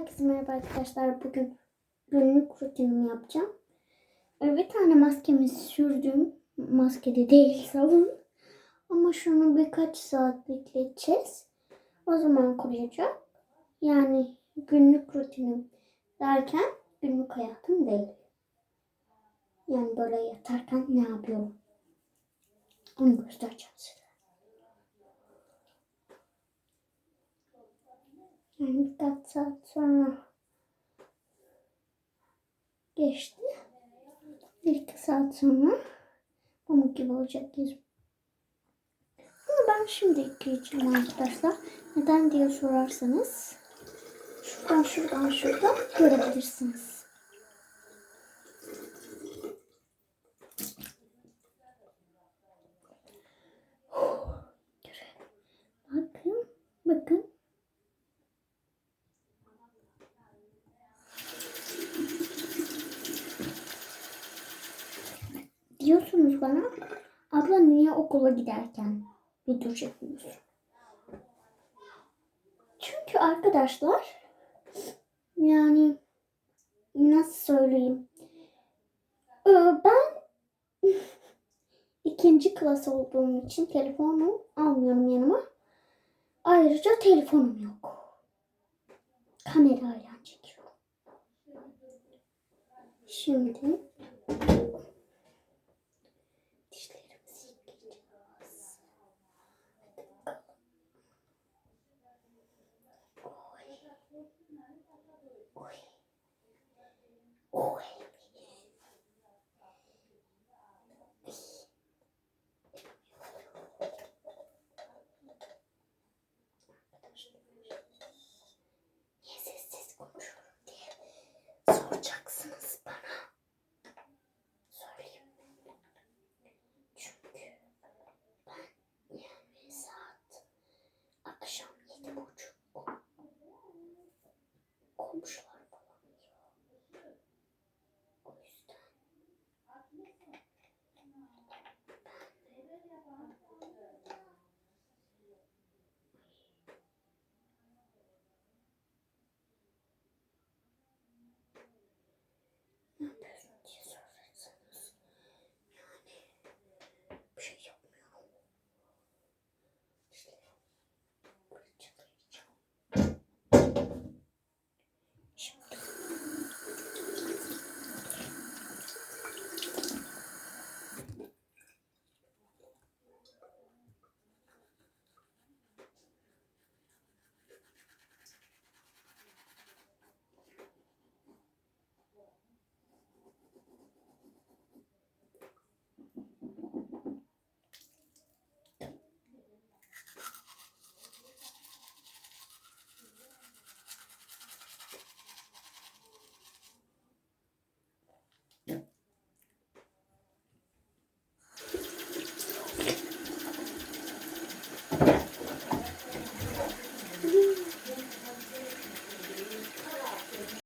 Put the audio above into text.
Herkese merhaba arkadaşlar. Bugün günlük rutinimi yapacağım. Ee, Bir tane maskemi sürdüm. Maske de değil sabun. Ama şunu birkaç saat bekleteceğiz. O zaman kuruyacak. Yani günlük rutinim derken günlük hayatım değil. Yani böyle yatarken ne yapıyorum? Onu göstereceğim size. Yani birkaç saat sonra geçti. Bir iki saat sonra pamuk gibi olacak yüzüm. Ama ben şimdi yıkayacağım arkadaşlar. Neden diye sorarsanız şuradan şuradan şuradan görebilirsiniz. Diyorsunuz bana, abla niye okula giderken video çekmiyorsun? Çünkü arkadaşlar, yani nasıl söyleyeyim? Ee, Ben ikinci klas olduğum için telefonu almıyorum yanıma. Ayrıca telefonum yok. Kamerayla çekiyorum. Şimdi dişlerimizi yıkayacağız. Hadi bakalım. Oy. Oy. Oy. Niye sessiz konuşuyorum diye soracaksınız bana. Söyleyeyim. Çünkü ben yani buçuk komşular